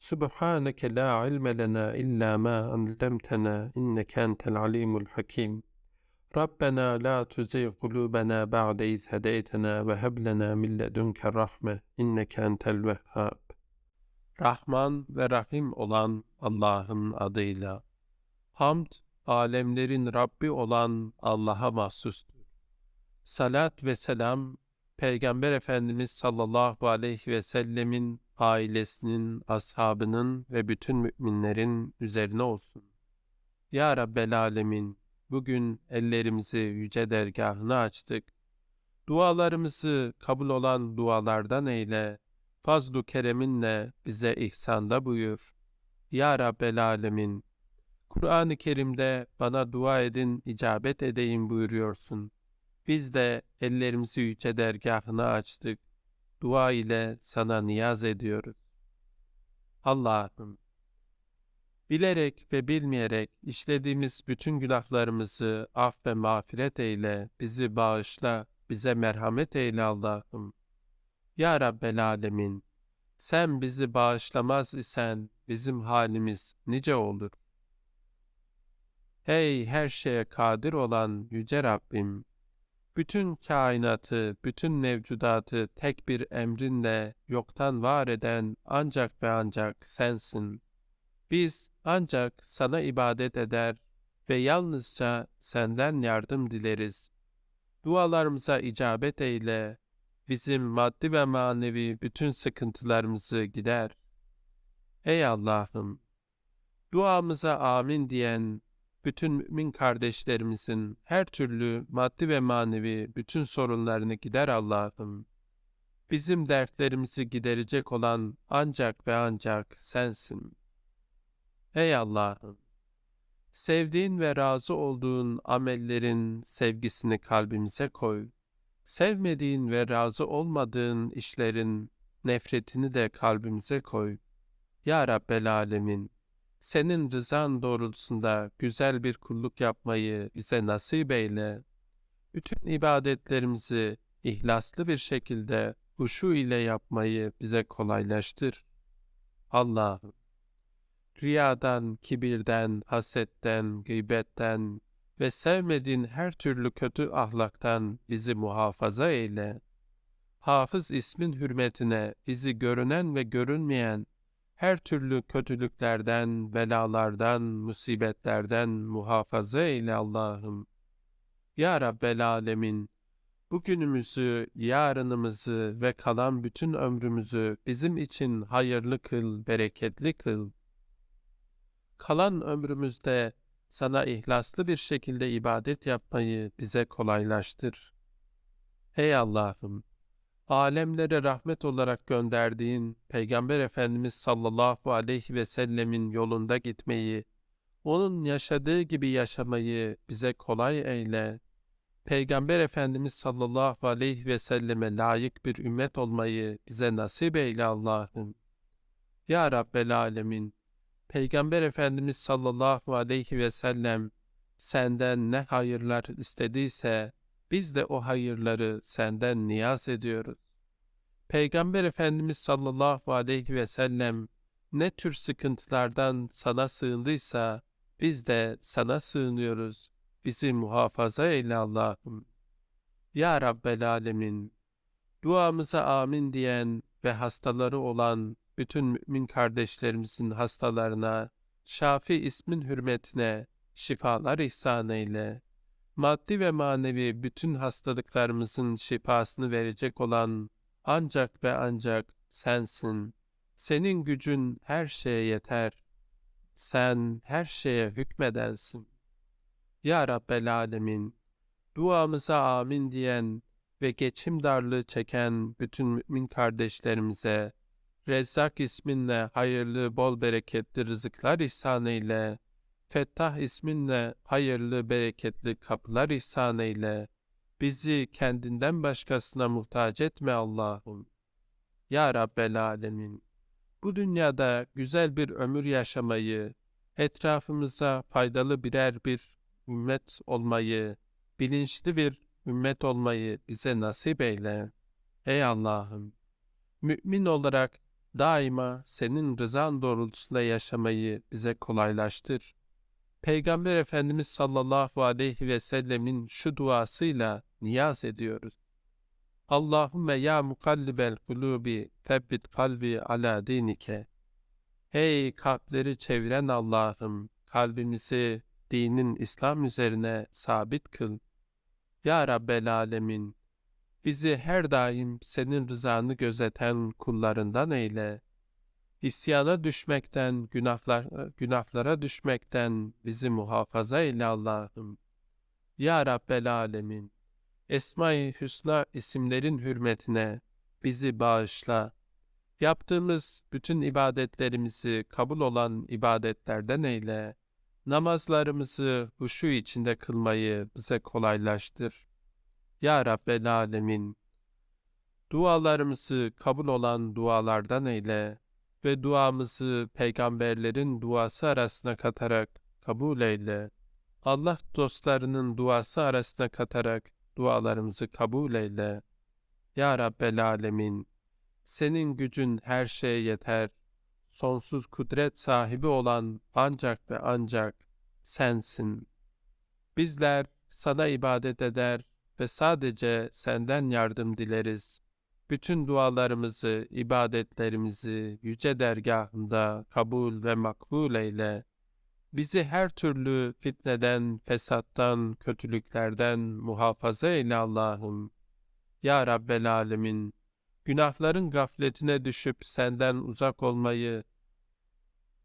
Subhaneke la ilme lena illa ma allamtana inneke entel alimul hakim. Rabbena la tuzigh kulubena ba'de iz hedeytena ve heb lena min ledunke rahme inneke entel vehhab. Rahman ve Rahim olan Allah'ın adıyla. Hamd, alemlerin Rabbi olan Allah'a mahsustur. Salat ve selam, Peygamber Efendimiz sallallahu aleyhi ve sellemin ailesinin, ashabının ve bütün müminlerin üzerine olsun. Ya Rabbel Alemin, bugün ellerimizi yüce dergahına açtık. Dualarımızı kabul olan dualardan eyle, fazlu kereminle bize ihsanda buyur. Ya Rabbel Alemin, Kur'an-ı Kerim'de bana dua edin, icabet edeyim buyuruyorsun. Biz de ellerimizi yüce dergahına açtık dua ile sana niyaz ediyoruz. Allah'ım, bilerek ve bilmeyerek işlediğimiz bütün günahlarımızı af ve mağfiret eyle, bizi bağışla, bize merhamet eyle Allah'ım. Ya Rabbel Alemin, sen bizi bağışlamaz isen bizim halimiz nice olur. Hey her şeye kadir olan Yüce Rabbim, bütün kainatı, bütün mevcudatı tek bir emrinle yoktan var eden ancak ve ancak sensin. Biz ancak sana ibadet eder ve yalnızca senden yardım dileriz. Dualarımıza icabet eyle, bizim maddi ve manevi bütün sıkıntılarımızı gider. Ey Allah'ım! Duamıza amin diyen bütün mümin kardeşlerimizin her türlü maddi ve manevi bütün sorunlarını gider Allah'ım. Bizim dertlerimizi giderecek olan ancak ve ancak sensin. Ey Allah'ım! Sevdiğin ve razı olduğun amellerin sevgisini kalbimize koy. Sevmediğin ve razı olmadığın işlerin nefretini de kalbimize koy. Ya Rabbel Alemin! Senin rızan doğrultusunda güzel bir kulluk yapmayı bize nasip eyle. Bütün ibadetlerimizi ihlaslı bir şekilde huşu ile yapmayı bize kolaylaştır. Allah'ım, riyadan, kibirden, hasetten, gıybetten ve sevmediğin her türlü kötü ahlaktan bizi muhafaza eyle. Hafız ismin hürmetine bizi görünen ve görünmeyen her türlü kötülüklerden, belalardan, musibetlerden muhafaza eyle Allah'ım. Ya Rabbel Alemin, bugünümüzü, yarınımızı ve kalan bütün ömrümüzü bizim için hayırlı kıl, bereketli kıl. Kalan ömrümüzde sana ihlaslı bir şekilde ibadet yapmayı bize kolaylaştır. Ey Allah'ım! Alemlere rahmet olarak gönderdiğin Peygamber Efendimiz sallallahu aleyhi ve sellemin yolunda gitmeyi, onun yaşadığı gibi yaşamayı bize kolay eyle. Peygamber Efendimiz sallallahu aleyhi ve selleme layık bir ümmet olmayı bize nasip eyle Allah'ım. Ya Rabbel Alemin, Peygamber Efendimiz sallallahu aleyhi ve sellem senden ne hayırlar istediyse biz de o hayırları senden niyaz ediyoruz. Peygamber Efendimiz sallallahu aleyhi ve sellem ne tür sıkıntılardan sana sığındıysa biz de sana sığınıyoruz. Bizi muhafaza eyle Allah'ım. Ya Rabbel Alemin, duamıza amin diyen ve hastaları olan bütün mümin kardeşlerimizin hastalarına, Şafi ismin hürmetine şifalar ihsan eyle maddi ve manevi bütün hastalıklarımızın şifasını verecek olan ancak ve ancak sensin. Senin gücün her şeye yeter. Sen her şeye hükmedensin. Ya Rabbel Alemin, duamıza amin diyen ve geçim darlığı çeken bütün mümin kardeşlerimize Rezzak isminle hayırlı bol bereketli rızıklar ihsan eyle. Fettah isminle hayırlı bereketli kapılar ihsan eyle. Bizi kendinden başkasına muhtaç etme Allah'ım. Ya Rabbel Alemin. Bu dünyada güzel bir ömür yaşamayı, etrafımıza faydalı birer bir ümmet olmayı, bilinçli bir ümmet olmayı bize nasip eyle. Ey Allah'ım! Mümin olarak daima senin rızan doğrultusunda yaşamayı bize kolaylaştır. Peygamber Efendimiz sallallahu aleyhi ve sellemin şu duasıyla niyaz ediyoruz. Allahümme ya mukallibel kulubi febbit kalbi ala dinike. Hey kalpleri çeviren Allah'ım, kalbimizi dinin İslam üzerine sabit kıl. Ya Rabbel Alemin, bizi her daim senin rızanı gözeten kullarından eyle. İsyana düşmekten, günahlar, günahlara düşmekten bizi muhafaza eyle Allah'ım. Ya Rabbel Alemin, Esma-i Hüsna isimlerin hürmetine bizi bağışla. Yaptığımız bütün ibadetlerimizi kabul olan ibadetlerden eyle. Namazlarımızı huşu içinde kılmayı bize kolaylaştır. Ya Rabbel Alemin, dualarımızı kabul olan dualardan eyle ve duamızı peygamberlerin duası arasına katarak kabul eyle. Allah dostlarının duası arasına katarak dualarımızı kabul eyle. Ya Rabbel Alemin, senin gücün her şeye yeter. Sonsuz kudret sahibi olan ancak ve ancak sensin. Bizler sana ibadet eder ve sadece senden yardım dileriz. Bütün dualarımızı, ibadetlerimizi yüce dergahında kabul ve makbul eyle. Bizi her türlü fitneden, fesattan, kötülüklerden muhafaza eyle Allah'ım. Ya Rabbel Alemin, günahların gafletine düşüp senden uzak olmayı,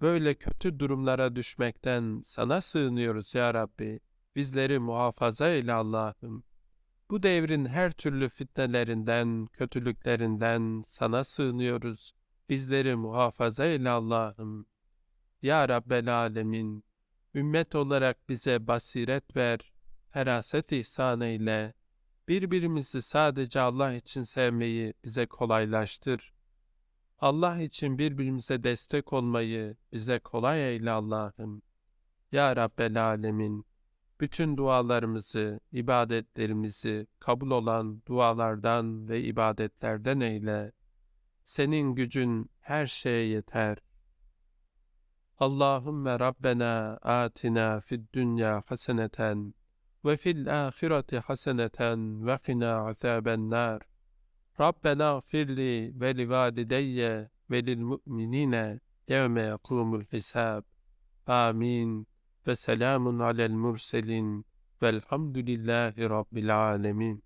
böyle kötü durumlara düşmekten sana sığınıyoruz ya Rabbi. Bizleri muhafaza eyle Allah'ım. Bu devrin her türlü fitnelerinden, kötülüklerinden sana sığınıyoruz. Bizleri muhafaza eyle Allah'ım. Ya Rabbel Alemin, ümmet olarak bize basiret ver, feraset ihsan eyle. Birbirimizi sadece Allah için sevmeyi bize kolaylaştır. Allah için birbirimize destek olmayı bize kolay eyle Allah'ım. Ya Rabbel Alemin, bütün dualarımızı, ibadetlerimizi kabul olan dualardan ve ibadetlerden eyle. Senin gücün her şeye yeter. Allahümme Rabbena atina fid dünya haseneten ve fil ahireti haseneten ve qina azaben nar. Rabbena gfirli ve li valideyye ve lil mu'minine yevme yakumul hisab. Amin فسلام على المرسلين فالحمد لله رب العالمين.